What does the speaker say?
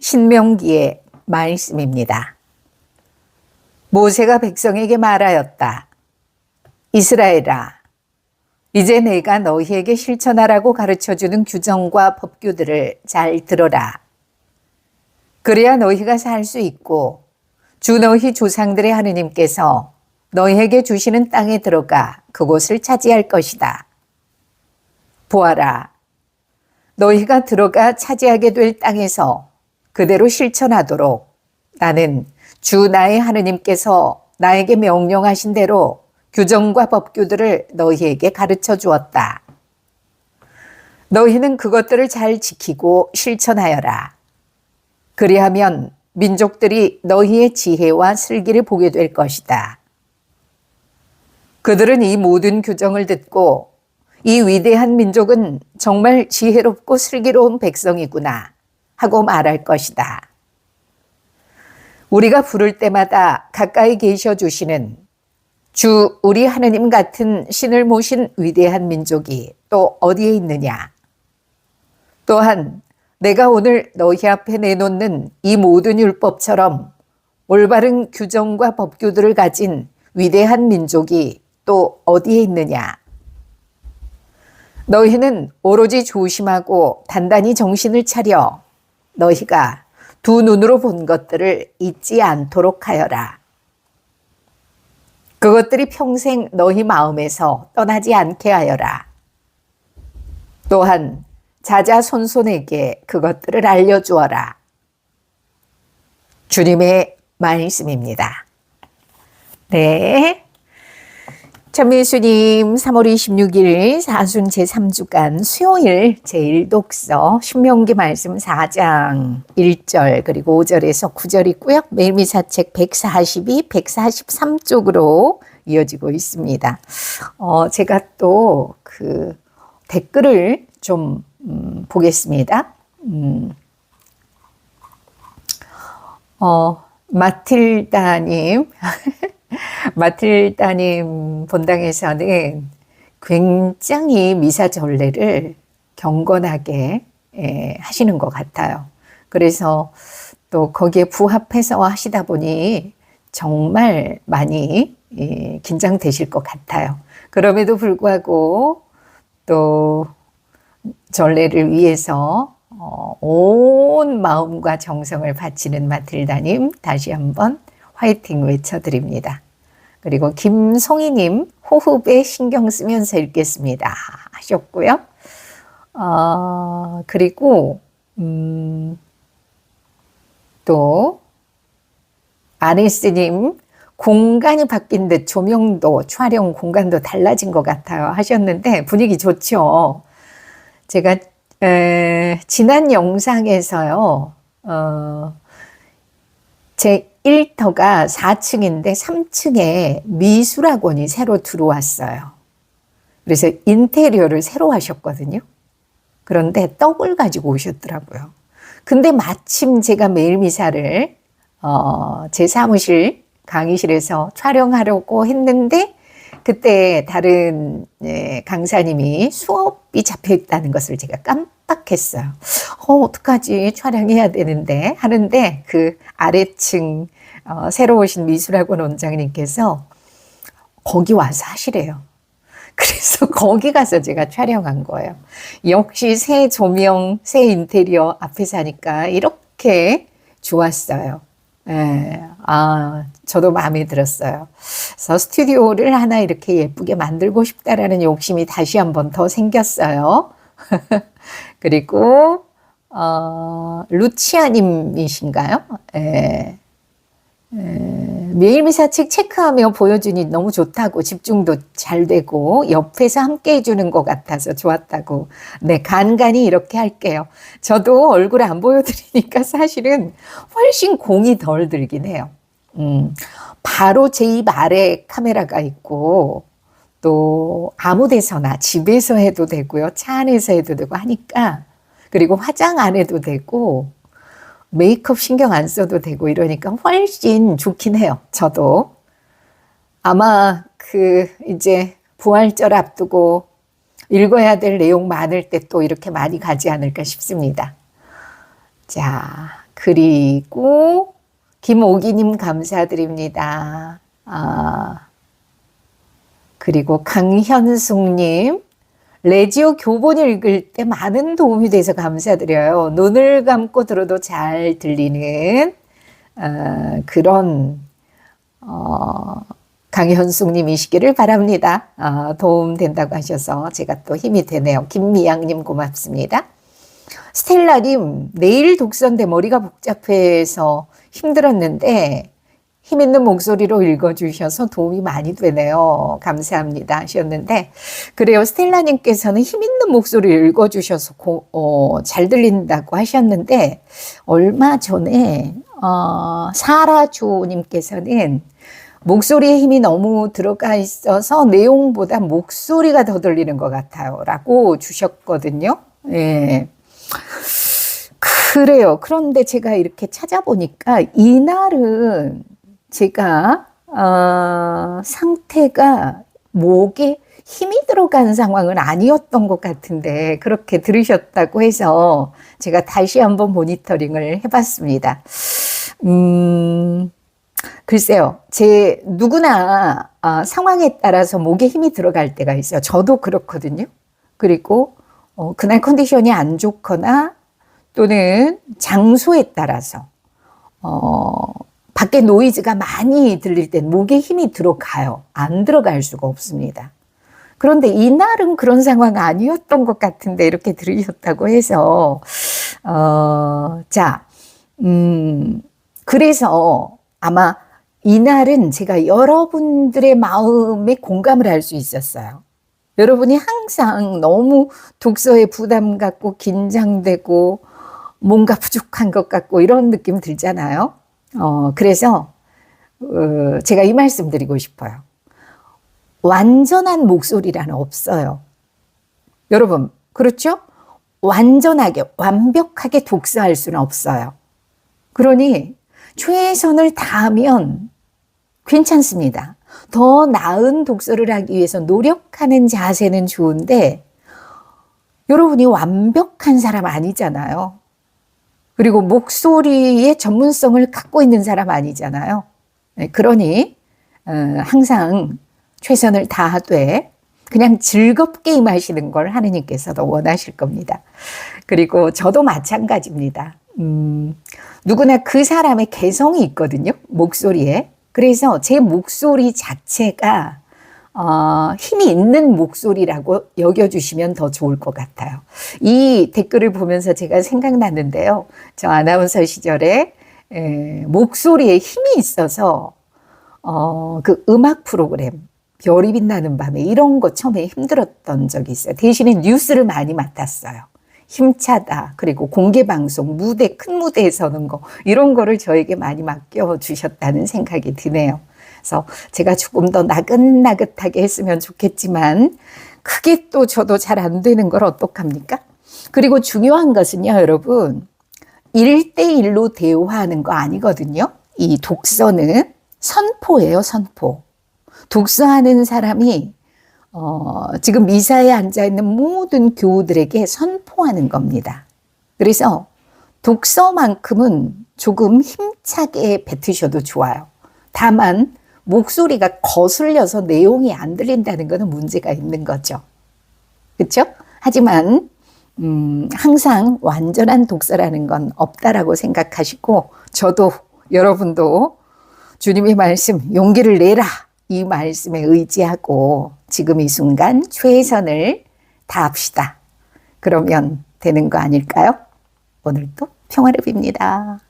신명기의 말씀입니다. 모세가 백성에게 말하였다. 이스라엘아, 이제 내가 너희에게 실천하라고 가르쳐 주는 규정과 법규들을 잘 들어라. 그래야 너희가 살 수 있고 주 너희 조상들의 하느님께서 너희에게 주시는 땅에 들어가 그곳을 차지할 것이다. 보아라. 너희가 들어가 차지하게 될 땅에서 그대로 실천하도록 나는 주 나의 하느님께서 나에게 명령하신 대로 규정과 법규들을 너희에게 가르쳐 주었다. 너희는 그것들을 잘 지키고 실천하여라. 그리하면 민족들이 너희의 지혜와 슬기를 보게 될 것이다. 그들은 이 모든 규정을 듣고 이 위대한 민족은 정말 지혜롭고 슬기로운 백성이구나 하고 말할 것이다. 우리가 부를 때마다 가까이 계셔 주시는 주 우리 하느님 같은 신을 모신 위대한 민족이 또 어디에 있느냐? 또한 내가 오늘 너희 앞에 내놓는 이 모든 율법처럼 올바른 규정과 법규들을 가진 위대한 민족이 또 어디에 있느냐? 너희는 오로지 조심하고 단단히 정신을 차려 너희가 두 눈으로 본 것들을 잊지 않도록 하여라. 그것들이 평생 너희 마음에서 떠나지 않게 하여라. 또한 자자손손에게 그것들을 알려주어라. 주님의 말씀입니다. 네. 천민수님 3월 26일 사순 제3주간 수요일 제1독서 신명기 말씀 4장 1절 그리고 5절에서 9절 있고요. 매일미사책 142, 143쪽으로 이어지고 있습니다. 어, 제가 또 그 댓글을 좀 음, 보겠습니다. 음. 어, 마틸다님 마틸다님 본당에서는 굉장히 미사전례를 경건하게 예, 하시는 것 같아요. 그래서 또 거기에 부합해서 하시다 보니 정말 많이 예, 긴장되실 것 같아요. 그럼에도 불구하고 또 전례를 위해서 어, 온 마음과 정성을 바치는 마틸다님 다시 한번 화이팅 외쳐드립니다. 그리고 김송이님 호흡에 신경 쓰면서 읽겠습니다 하셨고요. 어, 그리고 음, 또 아리스님 공간이 바뀐 듯 조명도 촬영 공간도 달라진 것 같아요 하셨는데 분위기 좋죠. 제가 에, 지난 영상에서요. 어, 제 1터가 4층인데 3층에 미술학원이 새로 들어왔어요. 그래서 인테리어를 새로 하셨거든요. 그런데 떡을 가지고 오셨더라고요. 근데 마침 제가 매일 미사를 어, 제 사무실 강의실에서 촬영하려고 했는데 그때 다른 예, 강사님이 수업이 잡혀 있다는 것을 제가 깜 빡했어요. 어, 어떡하지? 촬영해야 되는데 하는데 그 아래층 어, 새로 오신 미술학원 원장님께서 거기 와서 하시래요. 그래서 거기 가서 제가 촬영한 거예요. 역시 새 조명, 새 인테리어 앞에서 하니까 이렇게 좋았어요. 예, 아, 저도 마음에 들었어요. 그래서 스튜디오를 하나 이렇게 예쁘게 만들고 싶다라는 욕심이 다시 한번 더 생겼어요. 그리고, 어, 루치아님이신가요? 예. 매일 미사 책 체크하며 보여주니 너무 좋다고 집중도 잘 되고 옆에서 함께 해주는 것 같아서 좋았다고. 네 간간히 이렇게 할게요. 저도 얼굴 안 보여드리니까 사실은 훨씬 공이 덜 들긴 해요. 음, 바로 제 입 아래 카메라가 있고 또 아무 데서나 집에서 해도 되고요 차 안에서 해도 되고 하니까 그리고 화장 안 해도 되고 메이크업 신경 안 써도 되고 이러니까 훨씬 좋긴 해요. 저도. 아마 그 이제 부활절 앞두고 읽어야 될 내용 많을 때 또 이렇게 많이 가지 않을까 싶습니다. 자, 그리고 김오기님 감사드립니다. 아, 그리고 강현숙님, 레지오 교본 읽을 때 많은 도움이 돼서 감사드려요. 눈을 감고 들어도 잘 들리는 어, 그런 어, 강현숙님이시기를 바랍니다. 어, 도움 된다고 하셔서 제가 또 힘이 되네요. 김미양님 고맙습니다. 스텔라님, 내일 독서인데 머리가 복잡해서 힘들었는데 힘 있는 목소리로 읽어주셔서 도움이 많이 되네요. 감사합니다. 하셨는데, 그래요. 스텔라님께서는 힘 있는 목소리를 읽어주셔서 고, 어, 잘 들린다고 하셨는데, 얼마 전에, 어, 사라조님께서는 목소리에 힘이 너무 들어가 있어서 내용보다 목소리가 더 들리는 것 같아요. 라고 주셨거든요. 예. 그래요. 그런데 제가 이렇게 찾아보니까 이날은 제가 어, 상태가 목에 힘이 들어간 상황은 아니었던 것 같은데 그렇게 들으셨다고 해서 제가 다시 한번 모니터링을 해봤습니다. 음, 글쎄요, 제 누구나 어, 상황에 따라서 목에 힘이 들어갈 때가 있어요. 저도 그렇거든요. 그리고 어, 그날 컨디션이 안 좋거나 또는 장소에 따라서 어, 밖에 노이즈가 많이 들릴 땐 목에 힘이 들어가요. 안 들어갈 수가 없습니다. 그런데 이날은 그런 상황 아니었던 것 같은데 이렇게 들으셨다고 해서 어, 자, 음, 그래서 아마 이날은 제가 여러분들의 마음에 공감을 할 수 있었어요. 여러분이 항상 너무 독서에 부담 갖고 긴장되고 뭔가 부족한 것 같고 이런 느낌 들잖아요. 어, 그래서, 어, 제가 이 말씀 드리고 싶어요. 완전한 목소리라는 없어요. 여러분, 그렇죠? 완전하게, 완벽하게 독서할 수는 없어요. 그러니, 최선을 다하면 괜찮습니다. 더 나은 독서를 하기 위해서 노력하는 자세는 좋은데, 여러분이 완벽한 사람 아니잖아요. 그리고 목소리의 전문성을 갖고 있는 사람 아니잖아요. 네, 그러니, 어, 항상 최선을 다하되, 그냥 즐겁게 임하시는 걸 하느님께서도 원하실 겁니다. 그리고 저도 마찬가지입니다. 음, 누구나 그 사람의 개성이 있거든요. 목소리에. 그래서 제 목소리 자체가 어, 힘이 있는 목소리라고 여겨주시면 더 좋을 것 같아요. 이 댓글을 보면서 제가 생각났는데요. 저 아나운서 시절에 에, 목소리에 힘이 있어서 어, 그 음악 프로그램 별이 빛나는 밤에 이런 거 처음에 힘들었던 적이 있어요. 대신에 뉴스를 많이 맡았어요. 힘차다. 그리고 공개 방송, 무대, 큰 무대에 서는 거, 이런 거를 저에게 많이 맡겨주셨다는 생각이 드네요. 그래서 제가 조금 더 나긋나긋하게 했으면 좋겠지만, 크게 또 저도 잘 안 되는 걸 어떡합니까? 그리고 중요한 것은요, 여러분. 1대1로 대화하는 거 아니거든요. 이 독서는 선포예요, 선포. 독서하는 사람이 어, 지금 미사에 앉아 있는 모든 교우들에게 선포하는 겁니다. 그래서 독서만큼은 조금 힘차게 뱉으셔도 좋아요. 다만 목소리가 거슬려서 내용이 안 들린다는 것은 문제가 있는 거죠. 그렇죠? 하지만 음, 항상 완전한 독서라는 건 없다라고 생각하시고 저도 여러분도 주님의 말씀 용기를 내라 이 말씀에 의지하고 지금 이 순간 최선을 다합시다. 그러면 되는 거 아닐까요? 오늘도 평화를 빕니다.